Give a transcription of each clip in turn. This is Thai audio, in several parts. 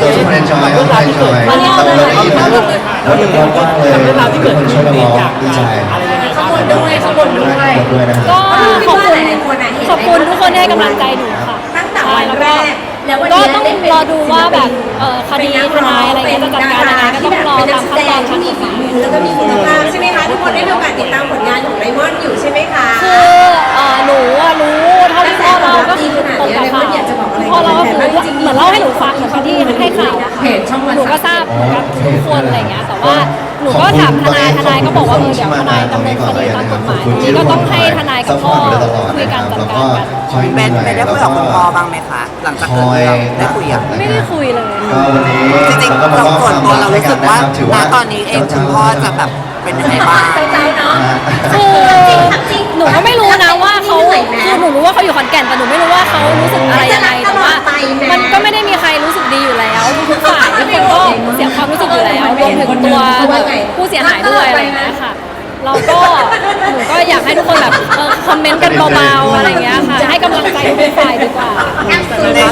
โดยเฉพาะในจอยครับในจอยเราได้ยินแล้วแล้วดีมากเลยทุกคนช่วยกันร้องดีใจขบวนด้วยขบวนด้วยขอบคุณด้วยนะครับก็ขอบคุณหลายๆคนอะเห็นไหมขอบคุณทุกคนที่ให้กำลังใจหนูค่ะตั้งแต่วันแล้วแรก็กแล้ววันก็นี้ต้องได้เป็นรอดูว่าแบบเอ่อคดีทนายอะไรเงี้ยจะจัดการยังไง บคุณพ่อบ้างไหมคะ หลังจากคเกิดอยเรื่องได้คุยอะไม่ได้คุยเลย ก็วันนี้จริงๆก็มาเรามอบส่วนตัวเรารู้สึกว่าถือณว่าตอนนี้เองคุณพ่อจะแบบเป็นยังไงบ้างใจใจเนาะคือหนูก็ไม่รู้นะว่าเขาคือหนูรู้ว่าเขาอยู่ขอนแก่นแต่หนูไม่รู้ว่าเขารู้สึกอะไรยังไงแต่ว่ามันก็ไม่ได้มีใครรู้สึกดีอยู่แล้วทุกฝ่ายทุกคนก็เสียความรู้สึกอยู่แล้วรวมถึงตัวผู้เสียหายด้วยอะไรอย่างเงี้ยค่ะ เราก็หนูก็อยากให้ทุกคนแบบเออคอมเมนต์กันเบาๆอะไรอย่างเงี้ยค่ะให้กำลังใจทุกฝ่ายดีกว่าแอปซื้อได้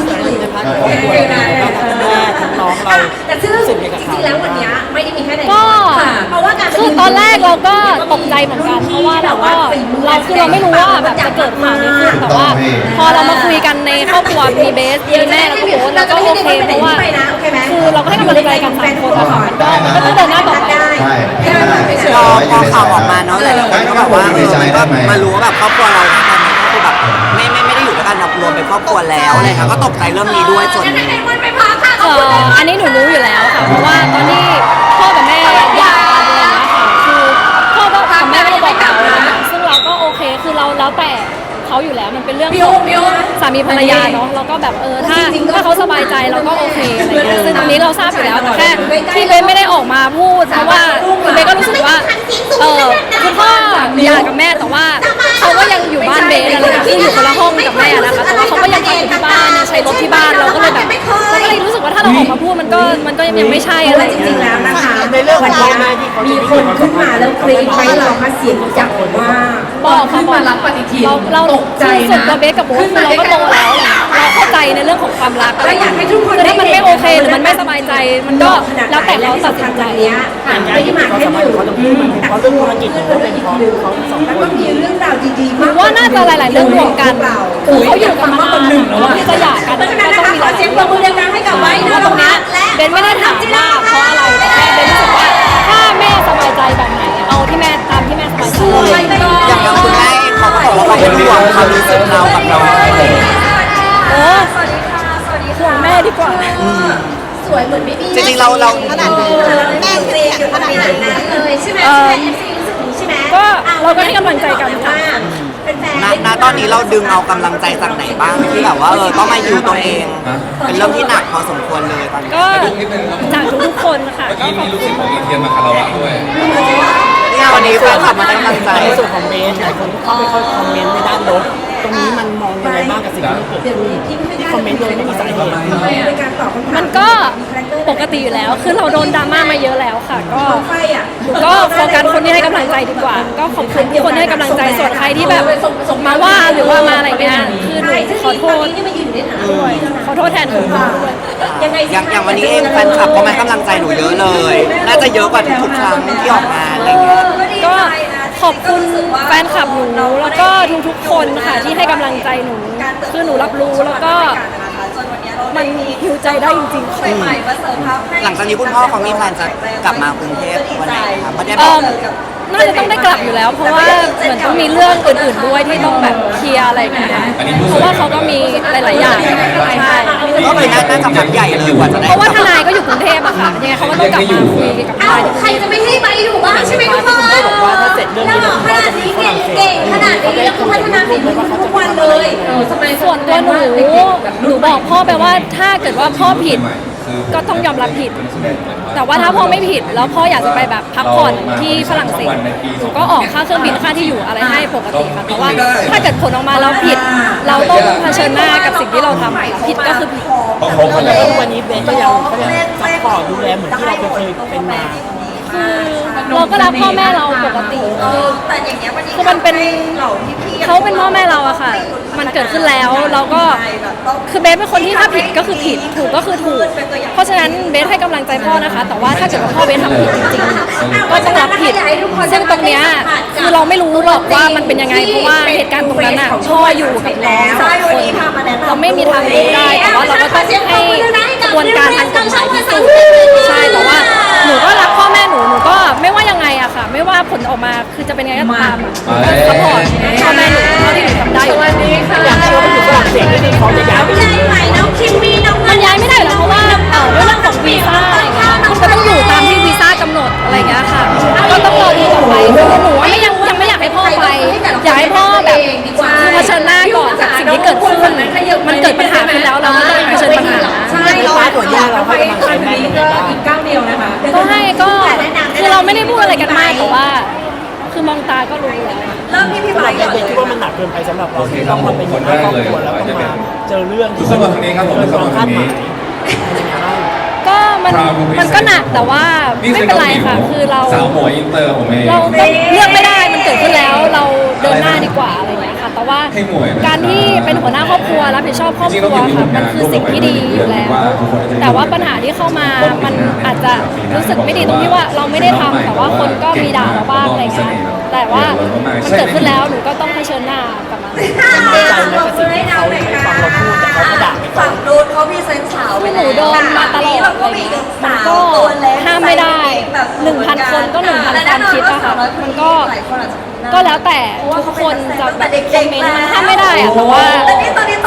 แต่ซึ่งจริงๆแล้ววันนี้ไม่ได้มีแค่ไดมก็อนด์ค่ะเพราะว่าการคือตอนแรกเราก็ตกใจเหมือนกันเพราะว่าเราก็เราคือเราไม่รู้ว่าแบบจะเกิดข่าวนี้ขึ้นแต่ว่า พอเรามาคุยกันในครอบครัวมีเบสมีแม่แล้วก็โบ๊ทเราก็โอเคเพราะว่า คือเราก็ให้กำลังใจกันสามคนอะค่ะมันก็มันก็ต้องเดินหน้า พอพอข่าวออกมาเนาะหลายๆคนก็แบบว่าเออมันก็มารู้ว่าแบบครอบครัวเราตอนนี้ก็คือแบบไม่ไม่ไม่ได้อยู่ด้วยกันแบบรวมเป็นครอบครัวแล้วอะไรค่ะก็ตกใจเรื่องนี้ด้วยส่วนหนึ่งไดมอนด์ไปพักค่ะเอ่ออันนี้หนูรู้อยู่แล้วค่ะเพราะว่าตอนที่พ่อกับแม่หย่ากันอะไรอย่างเงี้ยค่ะคือพ่อก็กับแม่ก็มาบอกเราซึ่งเราก็โอเคคือเราแล้วแต่ เขาอยู่แล้ว มันเป็นเรื่องบิขวองบิวสามีภรรยาเนาะเราก็แบบเออถ้าถ้าเขาสบายใจเราก็โอเคอะไรเงี้ยซึ่งตรงนี้เราทราบอยู่แล้วแต่แค่ที่เบนไม่ได้ออกมาพูดเพราะว่าคือเบนก็รู้สึกว่าเออคุณพ่อหย่ากับแม่แต่ว่าเขาก็ยังอยู่บ้านเบนอะไรเงี้ยคืออยู่คนละห้องกับแม่นะคะแต่ว่าเขาก็ยังทำอยู่ที่บ้านยังใช้รถที่บ้านเราก็เลยแบบเราก็เลยรู้สึกว่าถ้าเราออกมาพูดมันก็มันก็ยังไม่ใช่อะไรจอย่างริงๆเงี้แล้วยนะคะวันนี้มีคนขึ้นมาแล้วกรี๊ดไปเรามาเสียงจากว่า บอกค่ะขึ้นบอมากรับปฏิทินเราเราตกใจคือส่วนนะตัวเบสกับโบ๊ทคือเราก็โตแล้วแหละเราเข้าใจในเรื่องของความรักและอยากให้ทุกคนคือถ้ามันไม่โอเคหรือมันไม่ได้สบายใจมันก็แล้วแต่เราตัดสินใจเนี้ยไม่ได้มาแค่หนึ่งแต่เขาเรื่องธุรกิจเขาเป็นอีกหนึ่งแล้วก็มีเรื่องราวดีๆหรือว่าน่าจะหลาย ๆ เรื่องรวมกันคือเขาอยู่กันมานานแล้วที่จะหย่ากันเพราะฉะนั้นก็นะต้องคะมีขหอลายเสียงปรบมือดังๆให้กับไว้เพนะราะว่าตรงเนี้ยเบนไม่ได้ถามว่าเพราะอะไรแต่แค่เบนรู้สึกว่าถ้าแม่สบายใจแบบไหนเอาที่แม่ตามที่แม่สบายใจอย่า เองเขาก็บอกว่าเขาเป็นห่วงความรู้สึกเรากับเราเออห่วงแม่ดีกว่า สวยเหมือนไม่มีจริงๆเราเรา ขนาดนั้นแม่เรียนอยู่ขนาดนั้นเลยใช่ไหมเอใช่อไหมเอฟซีรู้สึกอย่างนี้ใช่ไหมก็เราก็ให้กำลังใจกันค่ะ เป็นแฟนณณตอนนี้เราดึงเอากำลังใจจากไหนบ้างที่แบบว่าเออต้องมาอยู่ตัวเอง เป็นเรื่องที่หนักพอสมควรเลยตอนนี้ก็จากทุกๆคนค่ะเมื่อกี้มีลูกศิษย์ของอีเทียนมาคารวะด้วย เนี่ยวันนี้แฟนคลับมาให้กำลังใจในส่วนของเบสหลายคนก็เข้าไปคอมเมนต์ในด้านลบ ตรงนี้มันมองยังไงบ้างกับสิ่งที่มันเกิดเดี๋ยวขึ้นนี้พี่ไม่ได้คอมเมนต์โดยไม่มีสาเหตุในการตอบคำถามมันก็ปกติอยู่แล้ว คือเราโดนดราม่ามาเยอะแล้วค่ะ ก็ไฟอะหนูก็โฟกัสคนที่ให้กำลัง ใจดีกว่า ก็ขอบคุณทุกคนที่ให้กำลังใจส่วนใครที่แบบมาว่าหรือว่ามาอะไรเงี้ยคือหนูขอโทษนี่มายืนอยู่ในหนังด้วยขอโทษแทนทุกคนด้วยยังไงอย่างอย่างวันนี้เองแฟนคลับก็มาให้กำลังใจหนูเยอะเลย น่าจะเยอะกว่าทุกๆครั้งที่ออกงานอะไรเงี้ยก็ขอบคุณแฟนคลับหนูแล้วก็ทุกๆคนค่ะที่ให้กำลังใจหนู คือหนูรับรู้แล้วก็มันหิวใจได้จริงๆค่ะหลังจากนี้คุณพ่อเขามีแพลนจะกลับมากรุงเทพวันไหนครับไม่ได้บเอิ่อกม น่าจะต้องได้กลับอยู่แล้ว เพราะว่าเหมือนต้องมีเรื่องอื่นๆด้วยที่ต้องแบบเคลียร์อะไรอย่างเงี้ยเพราะว่าเขาก็มีหลายๆอย่างใช่ก็เลยน่าน่าจะพักใหญ่เลยกว่าจะได้เพราะว่าทกลับนายก็อยู่กรุงเทพอะค่ะยังไงเขาก็ต้องกลับมาคุยกับทนายที่กรุงใครเทพจะไม่ให้ไปอยู่บ้างใช่ไหมทุกคนบอกว่าถ้าเสร็จเรื่องนี้แล้วคุณขพ่อนาจะดมีนี้ฝรั่งเศสเก่งขนาดนี้แล้วก็พัฒนาฝีมือทุกวันเลยสมัยส่วนตัวหนูหนูบอกพ่อไปว่าถ้าเกิดว่าพ่อผิด ก็ต้องยอมรับผิด แต่ว่าถ้าพ่อไม่ผิดแล้วพ่ออยากจะไปแบบพักผ่อนที่ฝรั่งเศสหนูก็ออกค่าเครื่องบินค่าที่อยู่อะไรให้ปกติค่ะแต่ว่าถ้าเกิดผลออกมาแล้วผิด เราต้องเผชิญหน้ากับสิ่งที่เราทำค่ะผิดก็คือผิด เพราะเขาแต่ว่าทุกวันนี้เบสก็ยังก็ยังซัพพอร์ตดูแลเหมือนที่เราเคยเป็นมา คือเราก็รักพ่อแม่เราปกติคือแต่อย่างเงี้ยวันนี้คือมันเป็นเหล่าพี่ๆเขาเป็นพ่อแม่เราอะค่ะ มันเกิดขึ้นแล้วเราก็คือเบสเป็นคนที่ถ้าผิดก็คือผิดถูกก็คือถูก เพราะฉะนั้นเบสให้กำลังใจพ่อนะคะ แต่ว่าถ้าเกิดว่าพ่อเบสทำผิดจริงๆก็ต้องรับผิดซึ่งตรงเนี้ยคือเราไม่รู้หรอกว่ามันเป็นยังไงเพราะว่าเหตุการณ์ตรงนั้นอะพ่ออยู่กับน้องสองคนเราไม่มีทางรู้ได้แต่ว่าเราก็ต้องให้กระบวนการทางกฎหมายพิสูจน์ ว่าผลออกมาคือจะเป็นยังไงก็ตามอะก็สปอร์ตพ่อแม่หนูเท่าที่หนูทำได้อยู่อยากให้เราไปอยู่ฝรั่งเศสที่เขาจะย้ายไปอยู่มันย้ายไม่ได้อยู่แล้วเพราะว่าเอ่อด้วยเรื่องของวีซ่าอะไรเงี้ยคุณก็ต้องอยู่ตามที่วีซ่ากำหนดอะไรเงี้ยค่ะก็ต้องรอดูต่อไปคือหนูว่าไม่ยังยังไม่อยากให้พ่อไปอยากให้พ่อแบบคือเผชิญหน้าก่อนกับสิ่งที่เกิดขึ้นมันเกิดปัญหาขึ้นแล้วเราก็ต้องเผชิญปัญหาในพาร์ทส่วนย่าเราให้กำลังใจแม่ยังไงบ้างก็ให้ก็คือเรา ไม่ได้พูดอะไรกันมากแต่ว่า คือมองตาก็รู้แล้วเริ่มที่พี่สำหไบรับร์ทเบก่อนนคิดว่ามันหนักเกินไปสำหรับเราที่ต้องมาเป็นหัวหน้าครอบครัวแล้วต้องมาเจอเรื่องที่ทุกคนวันนี้ครับผมทุกคนวันนี้ ก็มันมันก็หนักแต่ว่าไม่เป็นไรค่ะ คือเราสาวหมวยอินเตอร์ผมเอง เราต้องเลือกไม่ได้มันเกิดขึ้นแล้ว เราเดินหน้าดีกว่าอะไร อย่างเงี้ยค่ะแต่ว่าให้หมวยนะการที่เป็นหัวหน้าครอบครัวรับผิดชอบครอบครัวค่ะมันคือสิ่งที่ดีอยู่แล้ว แต่ว่าปัญหาที่เข้ามามันอาจจะรู้สึกไม่ดีตรงที่ว่าเราไม่ได้ทำแต่ว่าคนก็มีด่าเราบ้างอะไรอย่างเงี้ยแต่ว่ามันเกิดขึ้นแล้วหนูก็ต้องเผชิญหน้ากับมันใจไหมกับสิ่งที่เขาไม่ฟังเราพูดแต่เขาก็ด่าไปก่อฝั่นงนู้นเขามีเซนส์สาวไปหนูโดนมา ตลอดเราเลก็ยมีมันสาวก็ตัวเล็กห้ามไม่ได้หนึ่งพันคนก็หนึ่งพันความคิดอะค่ะมันก็หลายคนอาจจะก็แล้วแต่ทุกคนจะแบบคอมเมนต์มันห้ามไม่ได้อะแต่ว่า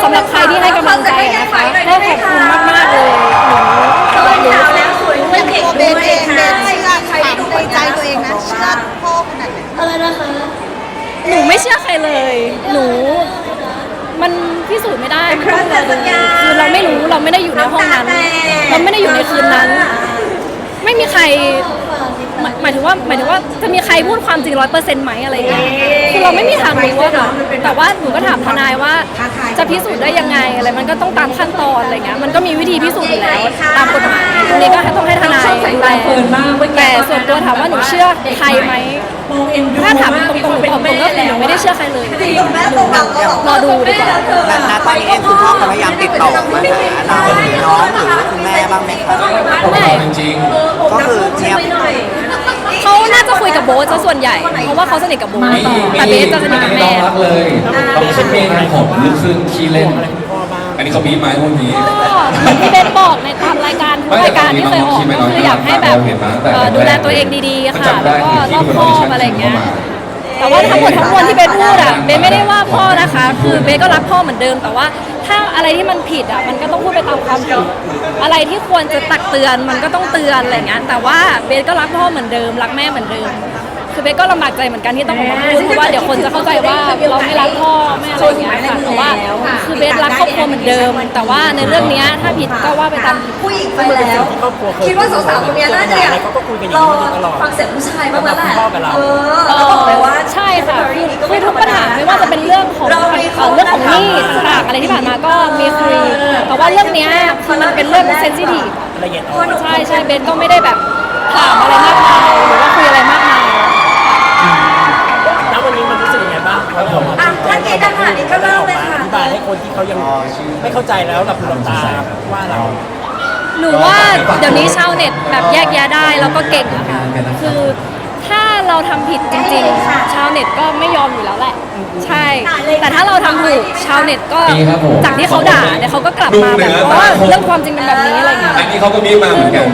สำหรับใครที่ให้กำลังใจอะนะคะก็ขอบคุณมากๆเลยหนูตอนเช้าแล้วสวยขึ้นเด็กเบด้วยนเบนเบนค่ะเชื่อใครถาได้มดูในใจตัวเองนะเชื่อพ่อขนาดไหนอะไรนะคะหนูไม่เชื่อใครเลย หนู มันพิสูจน์ไม่ได้มันต้องรอดูคือเราไม่รู้เราไม่ได้อยู่ในห้องนั้น เราไม่ได้อยู่ในคืนนั้น ไม่มีใคร หมายหมายถึงว่าหมายถึงว่าจะมีใครพูดความจริงร้อยเปอร์เซ็นต์ไหมอะไรอย่างเงี้ยคือเราไม่มีทางรู้อะค่ะแต่ว่าหนูก็ถามทนายว่า จะพิสูจน์ได้ยังไงอะไรมันก็ต้องตามขั้นตอนอะไรเงี้ยมันก็มีวิธีพิสูจน์อยู่แล้วตามกฎหมายตรงนี้ก็ต้องให้ทนายแต่แต่ส่วนตัวถามว่าหนูเชื่อใครไหมถ้าถามตรงๆหนูตอบตรงก็คือหนูไม่ได้เชื่อใครเลยหนูแบบรอดูดีกว่าณตอนนี้เองคุณพ่อเขาพยายามติดต่อมาหาเราหรือน้องหรือคุณแม่บ้างไหมครับผมบอกจริงก็คือเทียบ เขาน่าจะคุยกับโบ๊ทซะส่วนใหญ่ เพราะว่าเขาสนิทกับโบ๊ทๆมีแต่เบสจะสนิทกับน้แม่องรักเลยต้องเป็นเมนของลูกครึ่งขี้เล่น อันนี้เขาบีบมาให้พวกนี้ ก็เหมือนที่เบสบอกในตามรายการทุกรายการที่เคยออกก็คืออยากให้แบบเอ่อดูแลตัวเองดีๆค่ะ แล้วก็รอบคอบอะไรอย่างเงี้ย แต่ว่าทั้งหมดทั้งมวลที่เบสพูดอะเบสไม่ได้ว่าพ่อนะคะ คือเบสก็รักพ่อเหมือนเดิม แต่ว่าถ้าอะไรที่มันผิดอะมันก็ต้องพูดไปตามความผิดอะไรที่ควรจะตักเตือนมันก็ต้องเตือนอะไรเงี้ยแต่ว่าเบสก็รักพ่อเหมือนเดิม รักแม่เหมือนเดิม คือเบสก็ลำบากใจเหมือนกันที่ต้องออกมาพูดเพราะว่าเดี๋ยวคนจะเข้าใจว่าเราไม่รักพ่อไม่อะไรอย่างเงี้ยค่ะแต่ว่าคือเบสรักครอบครัวเหมือนเดิม แต่ว่าในเรื่องเนี้ยถ้าผิดก็ว่าไปตามผิด ผู้หญิงไปแล้วคิดว่าสาวๆคนนี้น่าจะอยากเขาก็คุยกันอรย่างอนี้มาตลอดฟังเสียงผู้ชายบ้างแล้วแหละพ่อกับเรา เออแล้วบอกเลยว่า ใช่ค่ะคือคือทุกปัญหาไม่ว่าจะเป็นเรื่องของเอ่อเรื่องของหนี้ต่างๆอะไรที่ผ่านมาก็มีคุยแต่ว่าเรื่องเนี้ยคือมันเป็นเรื่องเซนซิทีฟละเอียดอ่อน ใช่ใช่เบนก็ไม่ได้แบบ แล้วหลับหูหลับตาว่าเรา หนูว่าเดี๋ยวนี้ชาวเน็ตแบบแยกแยะได้แล้วก็เก่งอะค่ะคือถ้าเราทำผิดจริงๆ ชาวเน็ตก็ไม่ยอมอยู่แล้วแหละ ใช่ แต่ถ้าเราทำถูกชาวเน็ตก็ดีครับผม จากที่เขาด่าเดี๋ยวเขาก็ก ลับมาแบบว่าเรื่องความจริงเป็นแบบนี้อะไรอย่างเงี้ย อันนี้เขาก็บีบมาเหมือนกัน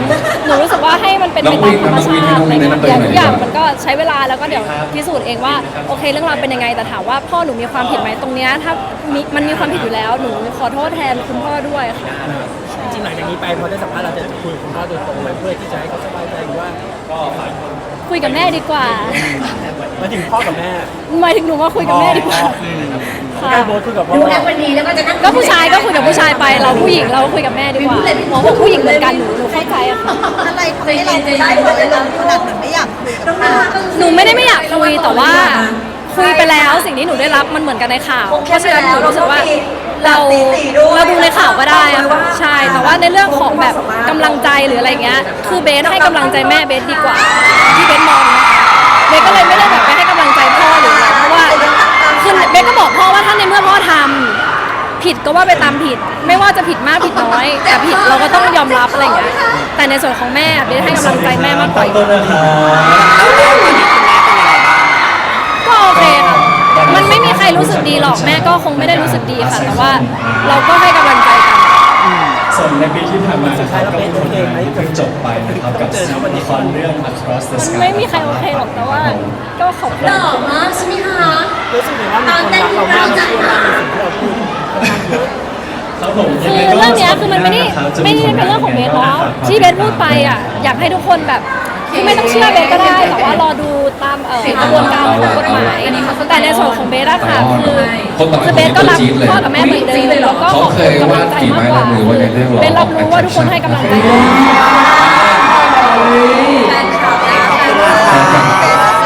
หนูรู้สึกว่าให้มันเป็นไปตามธรรมชาติอะไรเงี้ยอย่างทุกอย่างมันก็ใช้เวลาแล้วก็เดี๋ยวพิสูจน์เองว่าโอเคเรื่องราวเป็นยังไงแต่ถามว่าพ่อหนูมีความผิดไหมตรงเนี้ยถ้ามีมันมีความผิดอยู่แล้วหนูขอโทษแทนคุณพ่อด้วยค่ะจริงๆหลังจากนี้ไปพอได้สัมภาษณ์เราจะคุยกับคุณพ่อโดยตรงเลยเพื่อที่จะให้เขาสบายใจหรือว่า คุยกับแม่ดีกว่า มาถึงพ่อกับแม่หมายถึงหนูว่าคุยกับแม่ดีกว่าค่ะการโบสคุยกับพ่อดูแลวันนี้แล้วก็จะนั่งก็ผู้ชายก็คุยกับผู้ชายไป เราผู้หญิงเราก็คุยกับแม่ดีกว่าหมอบอกผู้หญิงเหมือนกันหนูหนูเข้าใจอะค่ะ อะไรทำให้เราคุยน้อยลงขนาดเหมือนไม่อยากคุยกับน้องนาก็หนูไม่ได้ไม่อยากคุยแต่ว่าคุยไปแล้วสิ่งที่หนูได้รับมันเหมือนกันในข่าว เพราะฉะนั้นหนูรู้สึกว่า เราเราดูในข่าวก็ได้อะค่ะใช่ แต่ว่าในเรื่องของแบบกำลังใจหรืออะไรเงี้ย คือเบสให้กำลังใจแม่เบสดีกว่า ที่เบสมองนะคะเบสก็เลยไม่ได้แบบไปให้กำลังใจพ่อหรืออะไรเพราะว่าคือเบสก็บอกพ่อว่าถ้าในเมื่อพ่อทำผิดก็ว่าไปตามผิด ไม่ว่าจะผิดมากผิดน้อย แต่ผิดเราก็ต้องยอมรับอะไรเงี้ย แต่ในส่วนของแม่เบสให้กำลังใจแม่มากกว่า ต้นนะครับแล้วแล้วตอนนี้คุณแม่เป็นยังไงบ้างก็โอเคค่ะ มันไม่มีใครรู้สึกดีหรอกแม่ก็คงไม่ได้รู้สึกดีค่ะ แต่ว่าเราก็ให้กำลังใจกัน ส่วนในปีที่ผ่านมานะครับก็เป็นผลงานที่เพิ่งจบไปนะครับกับละครเรื่อง Across the มัน Sky ไม่มีใครโอเคหรอกแต่ว่า ก็ขอบคุณหล่อมากใช่ไหมคะรู้สึกเลยว่ามีคนรักเรามากและเชื่อมั่นในสิ่งที่เราพูดครับผมคืยังอไงก็เรื่องเนี้ยคือมันไม่ได้ขอบคุณไม่ได้เป็นเรื่องของเบสเนาะที่เบสพูดไปอะอยากให้ทุกคนแบบ คือไม่ต้องเชื่อเบสก็ได้ แต่ว่ารอดูตามเอ่อกระบวนการของกฎหมายแต่ในส่วนของเบสอะค่ะคือคือเบสก็รักพ่อกับแม่เหมือนเดิมแล้วก็ขอบคุณกำลังใจมากกว่าเบสรับรู้ว่าทุกคนให้กำลังใจเบส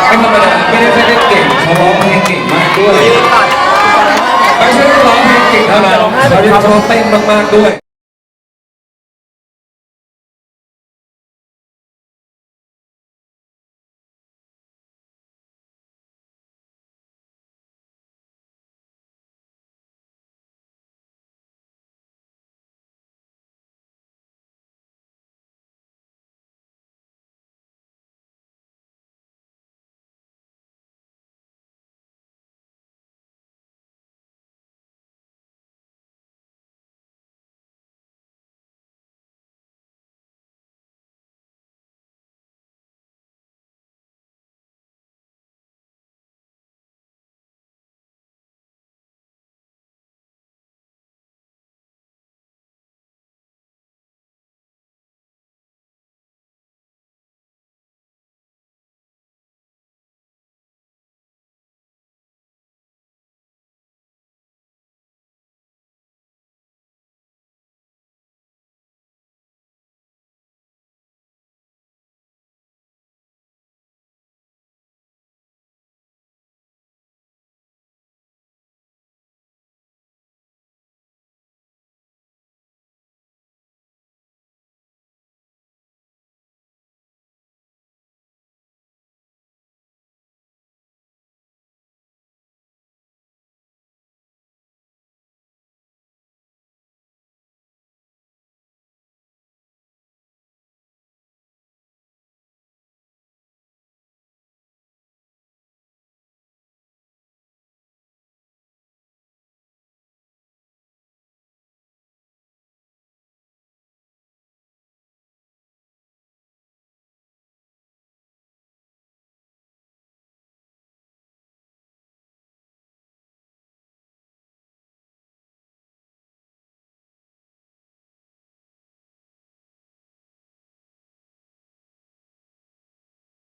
ไม่ธรรมดาไม่ได้แค่เล่นเก่งเขาร้องเพลงเก่งมากด้วยยืนก่อนไม่ใช่ร้องเพลงเก่งเท่านั้นเขาเต้นมากๆด้วย